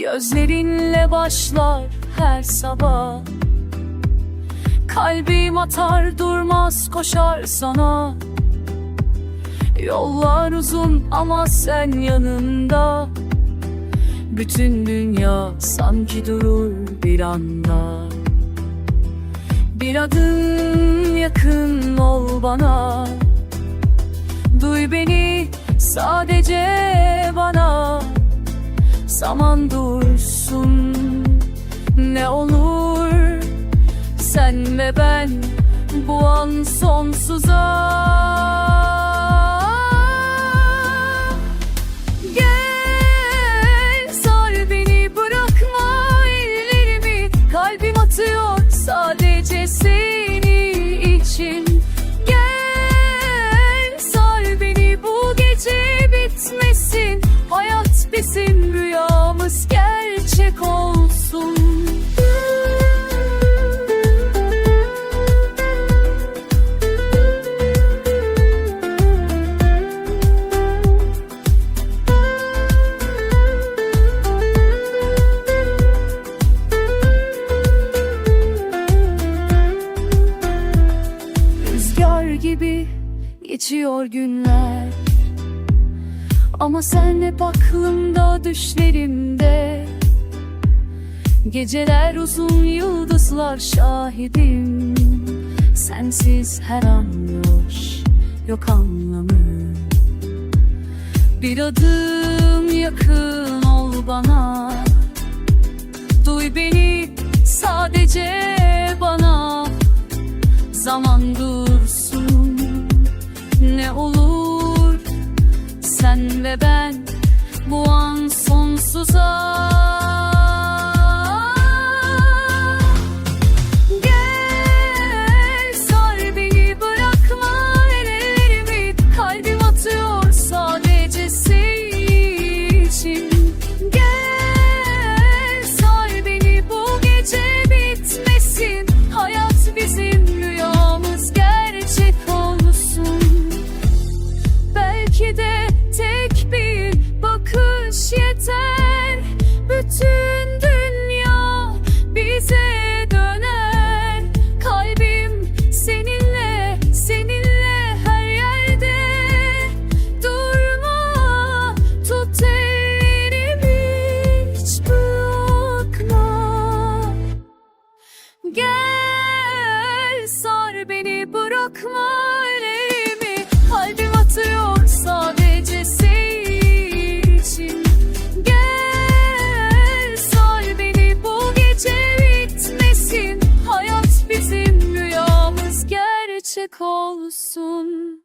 Sözlerinle başlar her sabah. Kalbim atar durmaz koşar sana. Yollar uzun ama sen yanında. Bütün dünya sanki durur bir anda. Bir adım yakın ol bana. Duy beni sadece bana Zaman dursun. Ne olur Sen ve ben bu an sonsuza. Gel sar beni bırakma ellerimi. Kalbim atıyor sadece seni için. Gel sar beni bu gece bitmesin. Hayat bizim gibi geçiyor günler. Ama sen hep aklımda düşlerimde. Geceler uzun yıldızlar şahidim. Sensiz her an boş yok anlamı. Bir adım yakın ol bana. Duy beni sadece Belki de gerçek olsun